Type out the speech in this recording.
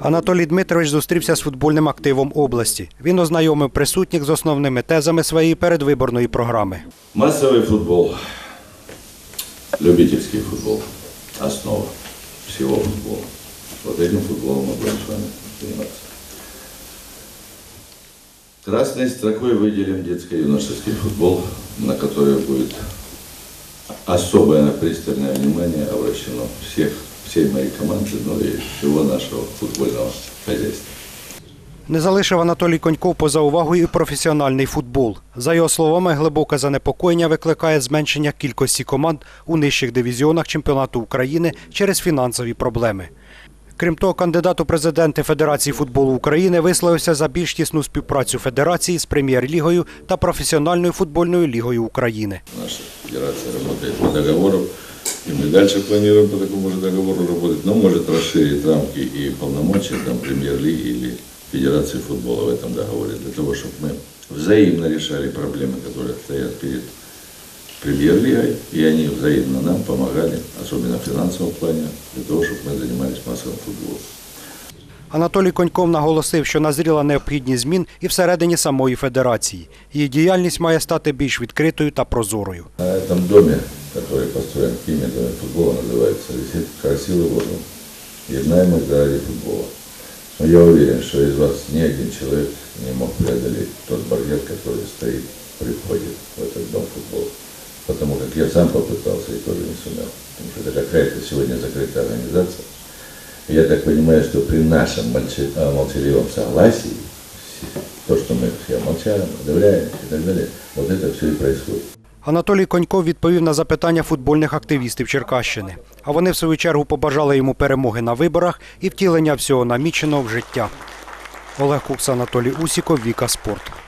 Анатолій Дмитрович зустрівся з футбольним активом області. Він ознайомив присутніх з основними тезами своєї передвиборної програми. Массовый футбол, любительский футбол, основа всего футбола. Вот этим футболом мы будем с вами заниматься. Красной строкой выделим детско-юношеский футбол, на который будет особое пристальное внимание обращено всех, всей моей команды, ну и всего нашего футбольного хозяйства. Не залишив Анатолій Коньков поза увагою і професіональний футбол. За його словами, глибоке занепокоєння викликає зменшення кількості команд у нижчих дивізіонах чемпіонату України через фінансові проблеми. Крім того, кандидат у президенти Федерації футболу України висловився за більш тісну співпрацю федерації з прем'єр-лігою та професіональною футбольною лігою України. Наша федерация работает по договору, и мы дальше планируем по такому же договору работать, но может расширить рамки и полномочия там, премьер-лиги или Федерации футбола в этом договоре, для того, чтобы мы взаимно решали проблемы, которые стоят перед премьер-лигой, и они взаимно нам помогали, особенно в финансовом плане, для того, чтобы мы занимались массовым футболом. Анатолій Коньков наголосив, що назріла необхідність змін і всередині самої федерації. Її діяльність має стати більш відкритою та прозорою. На этом доме, который построен доме футбола называется, висит красивый лозунг «Еднаемость ради футбола». Но я уверен, что из вас ни один человек не мог преодолеть тот барьер, который стоит при входе в этот дом футбола. Потому как я сам попытался и тоже не сумел. Потому что это какая-то сегодня закрытая организация. Я так понимаю, что при нашем а, молчаливом согласии, то, что мы все молчаем, одобряем и так далее, вот это все и происходит. Анатолій Коньков відповів на запитання футбольних активістів Черкащини. А вони, в свою чергу, побажали йому перемоги на виборах і втілення всього наміченого в життя. Олег Кукс, Анатолій Усіков, Віка Спорт.